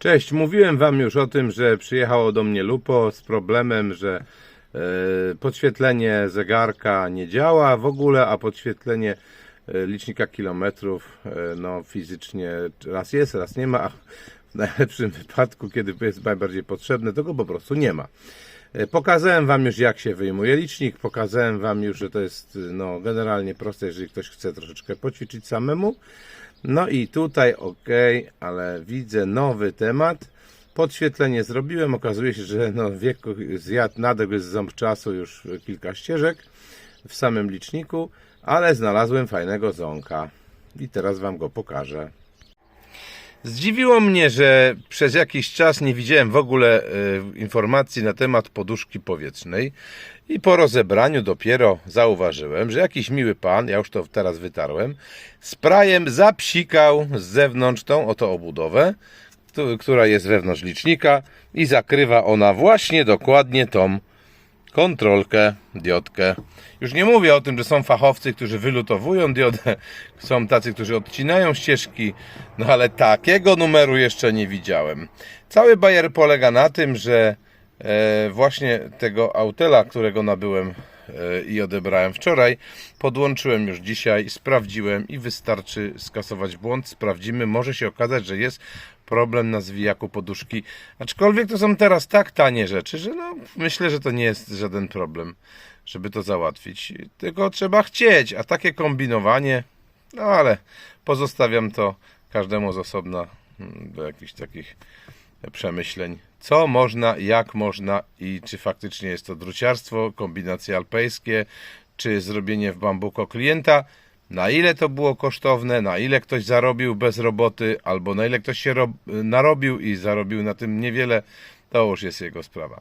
Cześć, mówiłem wam już o tym, że przyjechało do mnie Lupo z problemem, że e, podświetlenie zegarka nie działa w ogóle, a podświetlenie e, licznika kilometrów e, no fizycznie raz jest, raz nie ma, a w najlepszym wypadku, kiedy jest najbardziej potrzebne, to go po prostu nie ma. E, Pokazałem Wam już, jak się wyjmuje licznik. Pokazałem Wam już, że to jest no, generalnie proste, jeżeli ktoś chce troszeczkę poćwiczyć samemu. No i tutaj ok, ale widzę nowy temat. Podświetlenie zrobiłem. Okazuje się, że no, wieku zjadł nadegł z ząb czasu już kilka ścieżek w samym liczniku, ale znalazłem fajnego ząka i teraz Wam go pokażę. Zdziwiło mnie, że przez jakiś czas nie widziałem w ogóle e, informacji na temat poduszki powietrznej i po rozebraniu dopiero zauważyłem, że jakiś miły pan, ja już to teraz wytarłem, sprajem zapsikał z zewnątrz tą oto obudowę, która jest wewnątrz licznika i zakrywa ona właśnie dokładnie tą kontrolkę, diodkę. Już nie mówię o tym, że są fachowcy, którzy wylutowują diodę, są tacy, którzy odcinają ścieżki, no ale takiego numeru jeszcze nie widziałem. Cały bajer polega na tym, że e, właśnie tego autela, którego nabyłem i odebrałem wczoraj, podłączyłem już dzisiaj, sprawdziłem i wystarczy skasować błąd, sprawdzimy, może się okazać, że jest problem na zwijaku poduszki, aczkolwiek to są teraz tak tanie rzeczy, że no, myślę, że to nie jest żaden problem, żeby to załatwić, tylko trzeba chcieć, a takie kombinowanie, no ale pozostawiam to każdemu z osobna mm, do jakichś takich przemyśleń. Co można, jak można i czy faktycznie jest to druciarstwo, kombinacje alpejskie, czy zrobienie w bambuko klienta. Na ile to było kosztowne, na ile ktoś zarobił bez roboty, albo na ile ktoś się rob- narobił i zarobił na tym niewiele, to już jest jego sprawa.